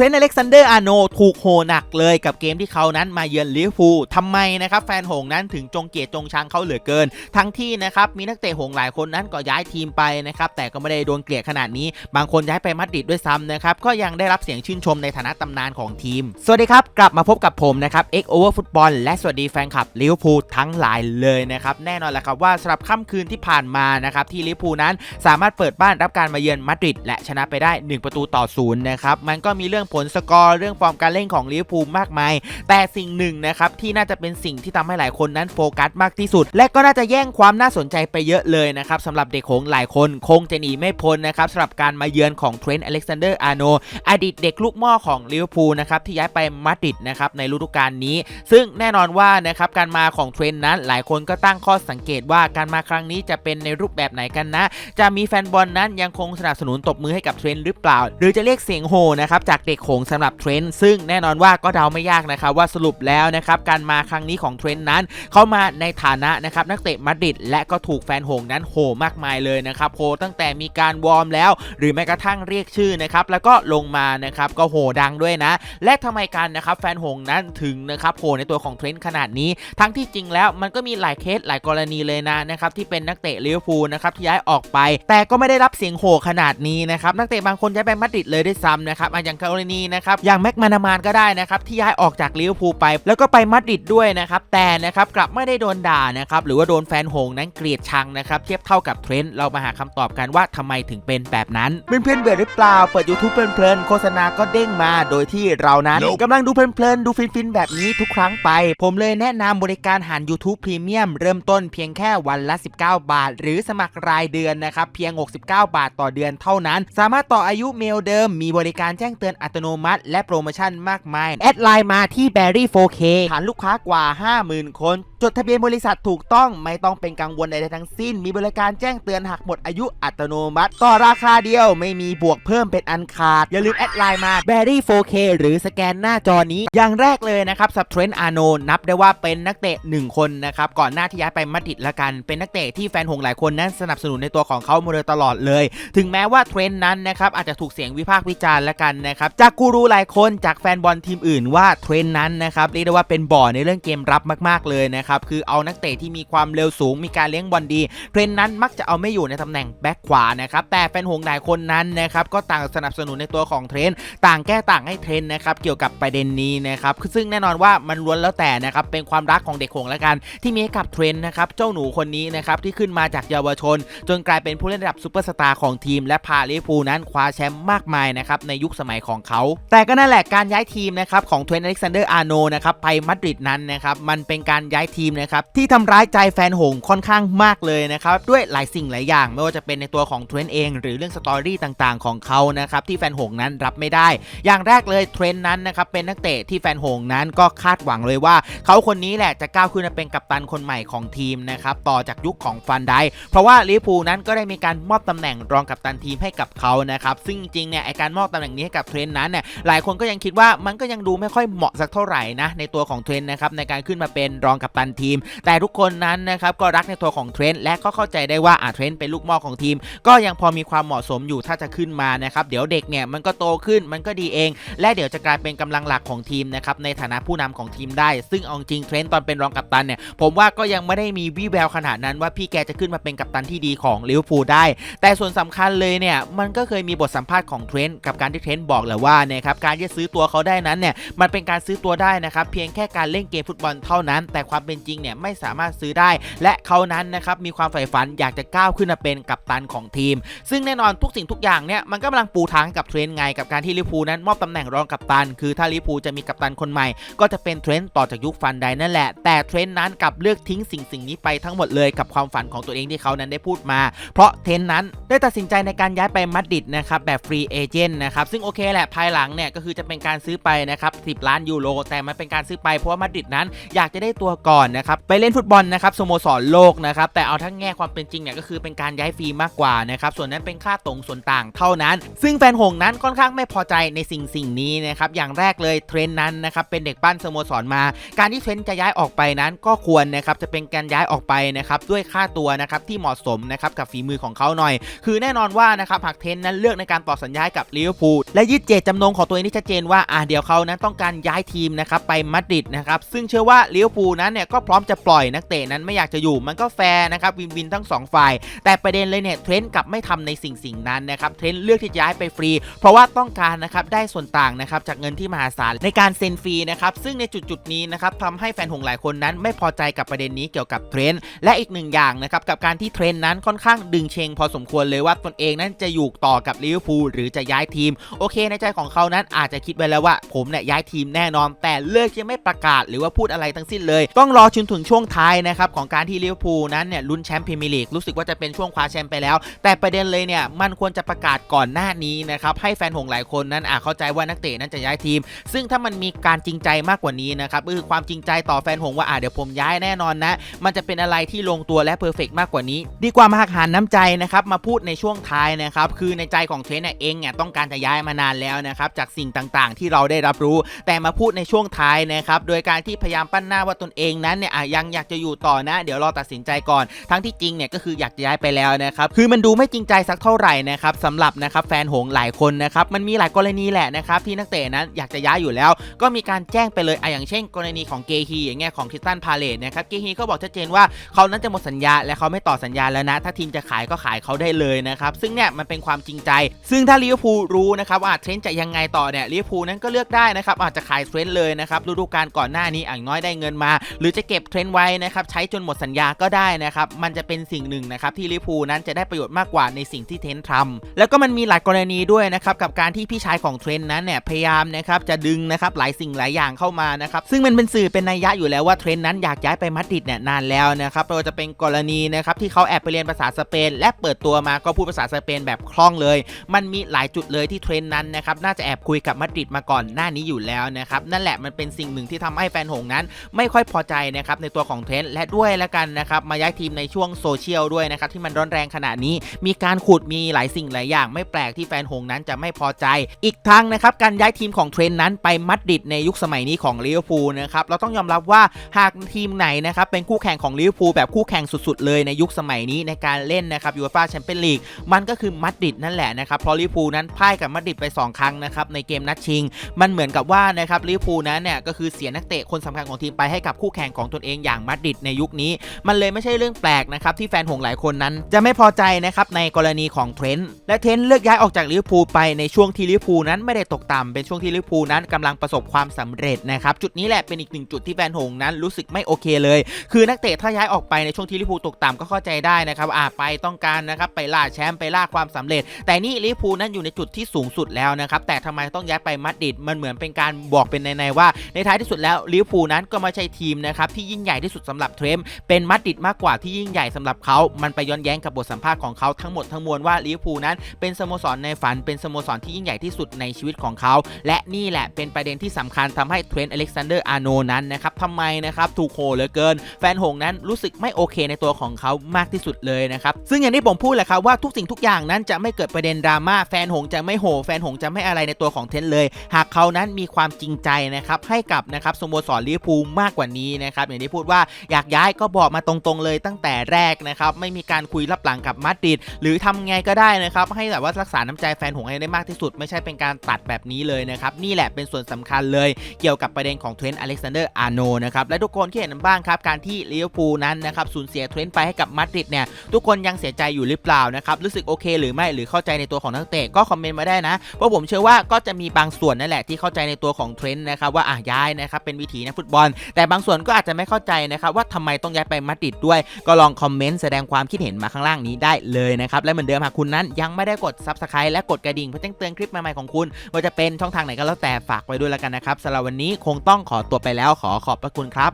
รนต์อเล็กซานเดอร์อาโนถูกโหหนักเลยกับเกมที่เขานั้นมาเยือนลิเวอร์พูลทำไมนะครับแฟนหงนั้นถึงจงเกลียดจงชังเขาเหลือเกิน ทั้งที่นะครับมีนักเตะหงหลายคนนั้นก็ย้ายทีมไปนะครับแต่ก็ไม่ได้โดนเกลียดขนาดนี้ บางคนย้ายไปมาดริดด้วยซ้ำนะครับก็ยังได้รับเสียงชื่นชมในฐานะตำนานของทีม สวัสดีครับ กลับมาพบกับผมนะครับ X Over Football และสวัสดีแฟนคลับลิเวอร์พูลทั้งหลายเลยนะครับแน่นอนแหละครับว่าสำหรับค่ำคืนที่ผ่านมานะครับที่ลิเวอร์พูลนั้นสามารถเปิดบ้านรับการมาเยือนมาดริดและชนะไปได้ 1 ประตูต่อศูนย์นะครับมันก็มีเรื่องผลสกอร์เรื่องฟอร์มการเล่นของลิเวอร์พูลมากมาย แต่สิ่งหนึ่งนะครับที่น่าจะเป็นสิ่งที่ทำให้หลายคนนั้นโฟกัสมากที่สุด และก็น่าจะแย่งความน่าสนใจไปเยอะเลยนะครับสำหรับเด็กหงหลายคนคงจะหนีไม่พ้นนะครับสำหรับการมาเยือนของเทรนต์อเล็กซานเดอร์อาร์โนอดีตเด็กลูกหม่อของลิเวอร์พูลนะครับที่ย้ายไปมาดริดนะครับในฤดูกาลนี้ ซึ่งแน่นอนว่านะครับการมาของเทรนต์นั้นหลายคนก็ตั้งข้อสังเกตว่าการมาครั้งนี้จะเป็นในรูปแบบไหนกันนะ จะมีแฟนบอลนั้นยังคงสนับสนุนตบมือให้กับเทรนต์หรือเปล่า หรือจะเรียกเสียงโห่นะครับจากเด็กหงส์สำหรับเทรนต์ซึ่งแน่นอนว่าก็เดาไม่ยากนะครับว่าสรุปแล้วนะครับการมาครั้งนี้ของเทรนต์นั้น เข้ามาในฐานะนะครับนักเตะมาดริดและก็ถูกแฟนหงนั้นโหมากมายเลยนะครับโหตั้งแต่มีการวอร์มแล้ว หรือแม้กระทั่งเรียกชื่อนะครับแล้วก็ลงมานะครับก็โหดังด้วยนะ และทำไมกันนะครับแฟนหงนั้นถึงนะครับโหในตัวของเทรนต์ขนาดนี้ ทั้งที่จริงแล้วมันก็มีหลายเคสหลายกรณีเลยนะนะครับที่เป็นนักเตะลิเวอร์พูลนะครับที่ย้ายออกไป แต่ก็ไม่ได้รับเสียงโหขนาดนี้นะครับนักเตะบางคนย้ายไปมาดริดเลยด้วยซ้ำนะครับอย่างกรณีนะครับอย่างแม็กมานามานก็ได้นะครับที่ย้ายออกจากลิเวอร์พูลไป แล้วก็ไปมาดริดด้วยนะครับแต่นะครับกลับไม่ได้โดนด่านะครับหรือว่าโดนแฟนหงส์นั้นเกลียดชังนะครับเทียบเท่ากับเทรนต์เรามาหาคำตอบกันว่าทำไมถึงเป็นแบบนั้นเพื่อนๆเบื่อหรือเปล่าเปิด YouTube เพลินๆโฆษณาก็เด้งมาโดยที่เรานั้น Nope กำลังดูเพลินๆดูฟินๆแบบนี้ทุกครั้งไป ผมเลยแนะนำบริการหาร YouTube Premium เริ่มต้นเพียงแค่วันละ 19 บาท หรือสมัครรายเดือนนะครับเพียง 69 บาทต่อเดือนเท่านั้น สามารถต่ออายุเมลเดิมมีบริการแจ้งเตือนอัตโนมัติ และโปรโมชั่นมากมาย แอดไลน์มาที่ Berry 4K ฐานลูกค้ากว่า 50,000 คน จดทะเบียนบริษัทถูกต้องไม่ต้องเป็นกังวลใดๆทั้งสิ้น มีบริการแจ้งเตือนหากหมดอายุอัตโนมัติ ต่อราคาเดียวไม่มีบวกเพิ่มเป็นอันขาด อย่าลืมแอดไลน์มา Berry 4K หรือสแกนหน้าจอนี้ อย่างแรกเลยนะครับสับเทรนต์อาโนนับได้ว่าเป็นนักเตะหนึ่งคนนะครับก่อนหน้าที่ย้ายไปมาดริดละกัน เป็นนักเตะที่แฟนหงหลายคนนั้นสนับสนุนในตัวของเขามาโดยตลอดเลย ถึงแม้ว่าเทรนด์นั้นนะครับอาจจะถูกเสียงวิพากษ์วิจารณ์ละกันนะครับจากกูรูหลายคนจากแฟนบอลทีมอื่นว่าเทรนนั้นนะครับเรียกได้ว่าเป็นบ่อในเรื่องเกมรับมากๆเลยนะครับคือเอานักเตะที่มีความเร็วสูงมีการเลี้ยงบอลดี เทรนนั้นมักจะเอาไม่อยู่ในตำแหน่งแบ็คขวานะครับแต่แฟนหงหลายคนนั้นนะครับก็ต่างสนับสนุนในตัวของเทรนต่างแก้ต่างให้เทรนนะครับเกี่ยวกับประเด็นนี้นะครับซึ่งแน่นอนว่ามันล้วนแล้วแต่นะครับเป็นความรักของเด็กหงส์ละกัน ที่มีให้กับเทรนนะครับเจ้าหนูคนนี้นะครับที่ขึ้นมาจากเยาวชน จนกลายเป็นผู้เล่นระดับซูเปอร์สตาร์ของทีม และพาลิเวอร์พูนั้นคว้าแชมป์มากมายนะครับในยุคสมัยของเขา แต่ก็นั่นแหละการย้ายทีมนะครับของเทรนต์อเล็กซานเดอร์อาร์โนนะครับไปมาดริดนั้นนะครับมันเป็นการย้ายทีมนะครับที่ทำร้ายใจแฟนหงค่อนข้างมากเลยนะครับด้วยหลายสิ่งหลายอย่าง ไม่ว่าจะเป็นในตัวของเทรนต์เอง หรือเรื่องสตอรี่ต่างๆ ของเขานะครับที่แฟนหงนั้นรับไม่ได้ อย่างแรกเลยเทรนต์นั้นนะครับเป็นนักเตะที่แฟนหงนั้นก็คาดหวังเลยว่า เขาคนนี้แหละจะก้าวขึ้นมาเป็นกัปตันคนใหม่ของทีมนะครับต่อจากยุคของฟันไดเพราะว่าลิเวอร์พูลนั้นก็ได้มีการมอบตำแหน่งรองกัปตันทีมให้กับเขานะครับซึ่งจริงเนี่ยไอการมอบตำแหน่งนี้ให้กับเทรนต์นั้นเนี่ยหลายคนก็ยังคิดว่ามันก็ยังดูไม่ค่อยเหมาะสักเท่าไหร่นะในตัวของเทรนต์นะครับในการขึ้นมาเป็นรองกัปตันทีม แต่ทุกคนนั้นนะครับก็รักในตัวของเทรนต์และก็เข้าใจได้ว่าอ่าเทรนต์เป็นลูกมอของทีม ก็ยังพอมีความเหมาะสมอยู่ถ้าจะขึ้นมานะครับเดี๋ยวเด็กเนี่ยมันก็โตขึ้นมันก็ดีเอง และเดี๋ยวจะกลายเป็นกำลังหลักของทีมนะครับในฐานะผู้นำของทีมได้ ซึ่งเอาจริงเทรนต์ตอนเป็นรองกัปตันเนี่ยผมว่าก็ยังไม่ได้มีวี่แววขนาดนั้นว่าพี่แกจะขึ้นมาเป็นกัปตันที่ดีของลิเวอร์พูลได้ แต่ส่วนสำคัญเลยเนี่ยมันก็เคยมีบทสัมภาษณ์ของเทรนต์กับการที่เทรนต์บอกแหละว่านะครับการที่จะซื้อตัวเขาได้นั้นเนี่ยมันเป็นการซื้อตัวได้นะครับเพียงแค่การเล่นเกมฟุตบอลเท่านั้น แต่ความเป็นจริงเนี่ยไม่สามารถซื้อได้ และเขานั้นนะครับมีความใฝ่ฝันอยากจะก้าวขึ้นมาเป็นกัปตันของทีม ซึ่งแน่นอนทุกสิ่งทุกอย่างเนี่ยมันก็กำลังปูทางกับเทรนต์ไงกับการที่ลิเวอร์พูนั้นมอบตำแหน่งรองกัปตัน คือถ้าลิเวอร์พูจะมีกัปตันคนใหม่ ก็จะเป็นเทรนต์ต่อจากยุคฟันไดนั่นแหละ แต่เทรนต์นั้นกลับเลือกทิ้งสิ่งสิ่งนี้ไปทั้งหมดเลยกับความฝันของตัวเองที่เขานั้นได้พูดมา เพราะเทรนนั้นได้ตัดสินใจในการย้ายไปมาดริดนะครับแบบฟรีเอเจนต์นะครับซึ่งโอเคแหละภายหลังเนี่ยก็คือจะเป็นการซื้อไปนะครับ 10 ล้านยูโร แต่มันเป็นการซื้อไปเพราะว่ามาดริดนั้นอยากจะได้ตัวก่อนนะครับไปเล่นฟุตบอลนะครับสโมสรโลกนะครับแต่เอาทั้งแง่ความเป็นจริงเนี่ยก็คือเป็นการย้ายฟรีมากกว่านะครับส่วนนั้นเป็นค่าตรงส่วนต่างเท่านั้น ซึ่งแฟนหงนั้นค่อนข้างไม่พอใจในสิ่งสิ่งนี้นะครับอย่างแรกเลยเทรนด์นั้นนะครับเป็นเด็กปั้นสโมสรมา การที่เทรนด์จะย้ายออกไปนั้นก็ควรนะครับจะเป็นการย้ายออกไปนะครับด้วยค่าตัวนะครับที่เหมาะสมนะครับกับฝีมือของเขาหน่อย คือแน่นอนว่านะครับหากเทรนนั้นเลือกในการต่อสัญญาให้กับลิเวอร์พูลและยืดเจตจำนงของตัวเองที่ชัดเจนว่าอ่าเดี๋ยวเขานั้นต้องการย้ายทีมนะครับไปมาดริดนะครับซึ่งเชื่อว่าลิเวอร์พูลนั้นเนี่ยก็พร้อมจะปล่อยนักเตะนั้นไม่อยากจะอยู่มันก็แฟร์นะครับวินวินทั้งสองฝ่าย แต่ประเด็นเลยเนี่ยเทรนต์กลับไม่ทำในสิ่งสิ่งนั้นนะครับเทรนต์เลือกที่จะย้ายไปฟรี เพราะว่าต้องการนะครับได้ส่วนต่างนะครับจากเงินที่มหาศาลในการเซ็นฟรีนะครับซึ่งในจุดจุดนี้นะครับทำให้แฟนหงหลายคนนั้น ไม่พอใจกับประเด็นนี้เกี่ยวกับเทรนต์และอีกหนึ่งอย่างนะครับกับการที่เทรนต์นั้นค่อนข้างดึงเชงพอสมควรเลยว่าตนเองนั้นจะอยู่ต่อกับลิเวอร์พูลหรือจะย้ายทีมโอเคนใจของเขานั้นอาจจะคิดไว้แล้วว่า ผมเนี่ยย้ายทีมแน่นอน แต่เลือกจะไม่ประกาศหรือว่าพูดอะไรทั้งสิ้นเลย ต้องรอจนถึงช่วงท้ายนะครับของการที่ลิเวอร์พูลนั้นเนี่ยลุ้นแชมป์พรีเมียร์ลีกรู้สึกว่าจะเป็นช่วงคว้าแชมป์ไปแล้ว แต่ประเด็นเลยเนี่ยมันควรจะประกาศก่อนหน้านี้นะครับให้แฟนหงหลายคนนั้นอาจเข้าใจว่านักเตะนั้นจะย้ายทีม ซึ่งถ้ามันมีการจริงใจมากกว่านี้นะครับคือความจริงใจต่อแฟนหงว่าอ่าเดี๋ยวผมย้ายแน่นอนนะมันจะเป็นอะไรที่ลงตัวและเพอร์เฟกมากกว่านี้ ดีกว่ามาหักหานน้ำใจนะครับมาพูดในช่วงท้ายนะครับคือในใจของเทรนเนี่ยเองเนี่ยต้องการจะย้ายมานานแล้วนะครับจากสิ่งต่างๆ ที่เราได้รับรู้ แต่มาพูดในช่วงท้ายนะครับโดยการที่พยายามปั้นหน้าว่าตนเองนั้นเนี่ยยังอยากจะอยู่ต่อนะ เดี๋ยวรอตัดสินใจก่อน ทั้งที่จริงเนี่ยก็คืออยากจะย้ายไปแล้วนะครับคือมันดูไม่จริงใจสักเท่าไหร่นะครับสำหรับนะครับแฟนหงหลายคนนะครับมันมีหลายกรณีแหละนะครับที่นักเตะนั้นอยากจะย้ายอยู่แล้ว ก็มีการแจ้งไปเลยอะอย่างเช่น กรณีของเกฮีอย่างเงี้ยของคริสตันพาเลตนะครับเกฮีก็บอกชัดเจนว่าเขานั้นจะหมดสัญญาและเขาไม่ต่อสัญญาแล้วนะ ถ้าทีมจะขายก็ขายเขาได้เลยนะครับซึ่งเนี่ยมันเป็นความจริงใจ ซึ่งถ้าลิเวอร์พูลรู้นะครับว่าเทรนต์จะยังไงต่อเนี่ยลิเวอร์พูลนั้นก็เลือกได้นะครับอาจจะขายเทรนต์เลยนะครับฤดูกาลก่อนหน้านี้อ่างน้อยได้เงินมา หรือจะเก็บเทรนต์ไว้นะครับใช้จนหมดสัญญาก็ได้นะครับมันจะเป็นสิ่งหนึ่งนะครับที่ลิเวอร์พูลนั้นจะได้ประโยชน์มากกว่าในสิ่งที่เทรนต์ทำแล้วก็มันมีหลายกรณีด้วยนะครับกับการที่พี่ชายของเทรนต์นั้นเนี่ยพยายามนะครับจะดึงนะครับหลายสิ่งหลายอย่างเข้ามานะครับซึ่งมันเป็นสื่อเป็นนัยยะอยู่แล้วว่าเทรนต์นั้นอยากย้ายไปมาดริดเนี่ยนานแล้วนะครับไม่ว่าจะเป็นกรณีนะครับที่เขาแอบไปเรียนภาษาสเปน และเปิดตัวมาก็พูดภาษาสเปนแบบคล่องเลย มันมีหลายจุดเลยที่เทรนด์นั้นนะครับน่าจะแอบคุยกับมาดริดมาก่อนหน้านี้อยู่แล้วนะครับนั่นแหละมันเป็นสิ่งหนึ่งที่ทำให้แฟนหงนั้น ไม่ค่อยพอใจนะครับในตัวของเทรนด์และด้วยแล้วกันนะครับมาย้ายทีมในช่วงโซเชียลด้วยนะครับที่มันร้อนแรงขนาดนี้ มีการขุดมีหลายสิ่งหลายอย่าง ไม่แปลกที่แฟนหงนั้นจะไม่พอใจ อีกทั้งนะครับการย้ายทีมของเทรนด์นั้นไปมาดริดในยุคสมัยนี้ของลิเวอร์พูลนะครับเราต้องยอมรับว่าหากทีมไหนนะครับเป็นคู่แข่งของลิเวอร์พูลแบบคู่แข่งสุดๆ เลยในยุคสมัยนี้ในการเล่นนะครับยูฟ่าแชมเปี้ยนลีกมันก็คือมาดริดนั่นแหละนะครับเพราะลิเวอร์พูลนั้นพ่ายกับมาดริดไป 2 ครั้งนะครับในเกมนัดชิง มันเหมือนกับว่านะครับลิเวอร์พูลนั้นเนี่ยก็คือเสียนักเตะคนสำคัญของทีมไปให้กับคู่แข่งของตนเองอย่างมาดริดในยุคนี้ มันเลยไม่ใช่เรื่องแปลกนะครับที่แฟนหงหลายคนนั้น จะไม่พอใจนะครับในกรณีของเทรนต์และเทรนต์เลือกย้ายออกจากลิเวอร์พูลไปในช่วงที่ลิเวอร์พูลนั้นไม่ได้ตกต่ำเป็นช่วงที่ลิเวอร์พูลนั้นกำลังประสบความสำเร็จนะครับจุดนี้แหละเป็นอีกหนึ่งจุดที่แฟนหงนั้นรู้สึกไม่โอเคเลย คือนักเตะถ้าย้ายออกไปในช่วงที่ลิเวอร์พูลตกต่ำก็เข้าใจได้นะครับอ่าไปต้องการนะครับไปล่าแชมป์ไปล่าความสำเร็จ แต่นี่ลิเวอร์พูลนั้นอยู่ในจุดที่สูงสุดแล้วนะครับแต่ทำไมต้องย้ายไปมาดริดมันเหมือนเป็นการบอกเป็นในๆว่า ในท้ายที่สุดแล้วลิเวอร์พูลนั้นก็ไม่ใช่ทีมนะครับที่ยิ่งใหญ่ที่สุดสำหรับเทรมเป็นมาดริดมากกว่าที่ยิ่งใหญ่สำหรับเขา มันไปย้อนแย้งกับบทสัมภาษณ์ของเขาทั้งหมดทั้งมวลว่าลิเวอร์พูลนั้นเป็นสโมสรในฝันเป็นสโมสรที่ยิ่งใหญ่ที่สุดในชีวิตของเขา และนี่แหละเป็นประเด็นที่สำคัญทำให้เทรนต์อเล็กซานเดอร์อาร์โนนั้นนะครับทำไมนะครับถูกโหเหลือเกิน แฟนหงนั้นรู้สึกไม่โอเคในตัวของเขามากที่สุดเลยนะครับซึ่งอย่างที่ผมพูดแหละครับว่าทุกสิ่งทุกอย่างนั้นจะไม่เกิดประเด็นดราม่าแฟนหงจะไม่โหแฟนหงจะไม่อะไรในตัวของเทนต์เลย หากเขานั้นมีความจริงใจนะครับให้กับนะครับสโมสรลิเวอร์พูลมากกว่านี้นะครับอย่างที่พูดว่าอยากย้ายก็บอกมาตรงๆเลยตั้งแต่แรกนะครับไม่มีการคุยรับหลังกับมาดริดหรือทำไงก็ได้นะครับให้แบบว่ารักษาน้ำใจแฟนหงให้ได้มากที่สุด ไม่ใช่เป็นการตัดแบบนี้เลยนะครับนี่แหละเป็นส่วนสำคัญเลยเกี่ยวกับประเด็นของเทรนต์อเล็กซานเดอร์อาร์โนนะครับและทุกคนที่เห็นบ้างครับการที่ลิเวอร์พูลนั้นนะครับสูญเสียเทรนต์ไปให้กับมาดริดเนี่ยทุกคนยังเสียใจอยู่หรือเปล่านะครับรู้สึกโอเค หรือไม่หรือเข้าใจในตัวของนักเตะก็คอมเมนต์มาได้นะเพราะผมเชื่อว่าก็จะมีบางส่วนนั่นแหละที่เข้าใจในตัวของเทรนต์นะครับว่าอะย้ายนะครับเป็นวิถีนักฟุตบอล แต่บางส่วนก็อาจจะไม่เข้าใจนะครับว่าทำไมต้องย้ายไปมาดริดด้วย ก็ลองคอมเมนต์แสดงความคิดเห็นมาข้างล่างนี้ได้เลยนะครับและเหมือนเดิมหากคุณนั้นยังไม่ได้กด Subscribe และกดกระดิ่งเพื่อแจ้งเตือนคลิปใหม่ๆของคุณว่าจะเป็นช่องทางไหนก็แล้วแต่ฝากไว้ด้วยแล้วกันนะครับสำหรับวันนี้คงต้องขอตัวไปแล้วขอขอบพระคุณครับ